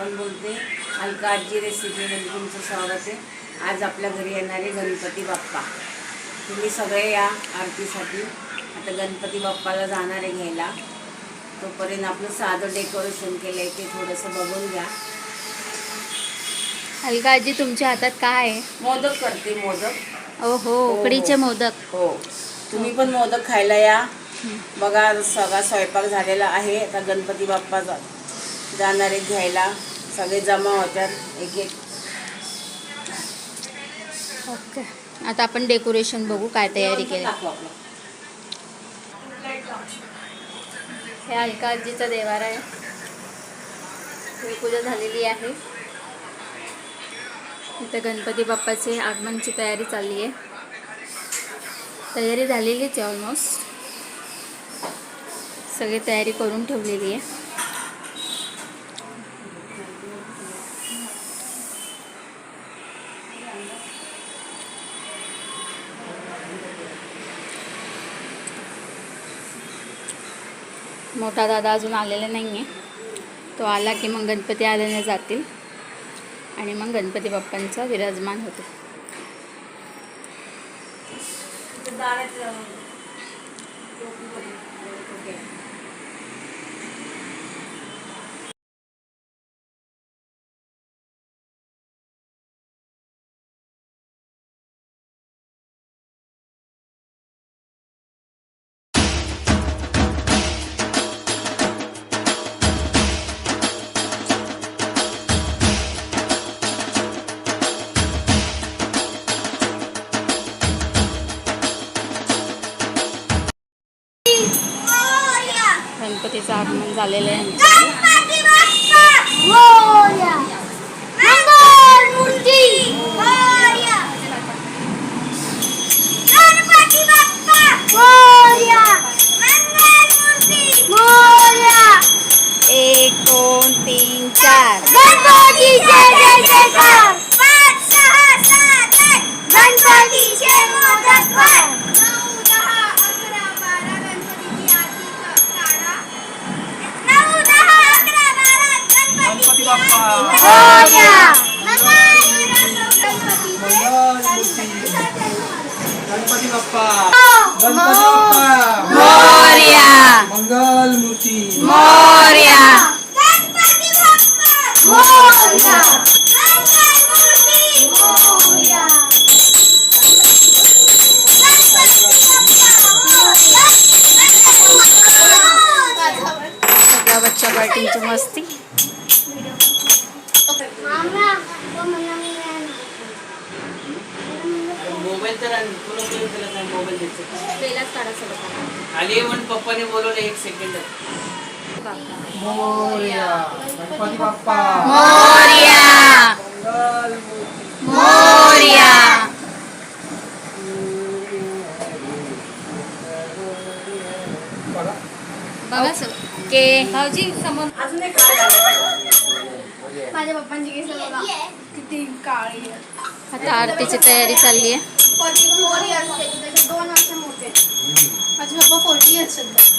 सावंत बोलते अलका आजी रेसिपीमध्ये तुमचं स्वागत आहे. आज आपल्या घरी येणारे गणपती बाप्पा. तुम्ही सगळे या आरतीसाठी. आता गणपती बाप्पाला जाणार आहे घ्यायला. तोपर्यंत आपलं साधं डेकोरेशन केलं आहे ते थोडंसं बघून घ्या. अलका आजी तुमच्या हातात काय आहे? मोदक करते मोदक. ओ हो उकडीचे मोदक. हो. तुम्ही पण मोदक खायला या. बघा सगळा स्वयंपाक झालेला आहे. आता गणपती बाप्पा जा- जाणार आहे घ्यायला. सगळे जमा होतात एक एक ओके. आता आपण डेकोरेशन बघू काय तयारी केली. हे अलका आजीचा देवारा आहे. ही पूजा झालेली आहे. इथं गणपती बाप्पाचे आगमनची तयारी चालली आहे. तयारी झालेलीच आहे ऑलमोस्ट सगळी तयारी करून ठेवलेली आहे. मोठा दादा अजून आलेला नाही आहे तो आला की मग गणपती आल्याने जातील. आणि मग गणपती बाप्पांचा विराजमान होतो. गणपतीचं आगमन झालेलं आहे. एक दोन तीन चार. गणपतीचे जय जयकार. गणपती बाप्पा गणपती बाप्पा मोर्या मंगल मूर्ती मोर्या गणपती बाप्पा मोरया. मंगलमूर्ती मोरया. गणपती बाप्पा मोरया. सगळ्या बच्चा पार्टींची मस्ती आली म्हणून पप्पाने बोलवलं एक सेकंड मोरया. गणपती बाप्पा. मोर्या. मंगल मूर्ती मोर्या. बघा बघा ओके. भाऊजी समोर. अजून एक काय झालं? माझ्या पप्पांची केस बघा. किती काळी आहे. आता आरतीची तयारी चालली आहे. फोर्टी फोर इयर्स त्याचे दोन वर्ष मोठे माझे पप्पा फोर्टी इयर्स गणपती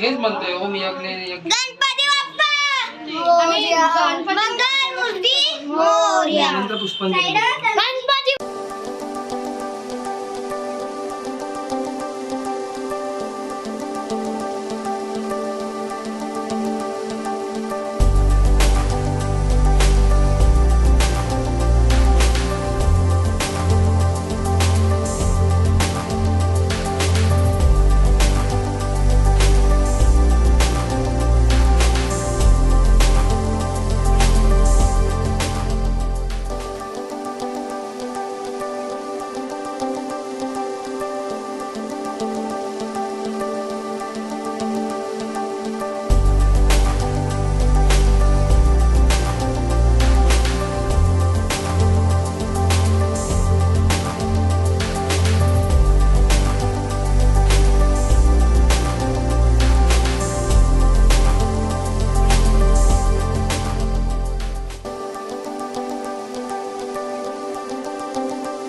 हेच म्हणतोय ओम यज्ञ यज्ञ गणपती बाप्पा! मोरया. मंगल मूर्ती मोरया. नंतर पुष्पांजली.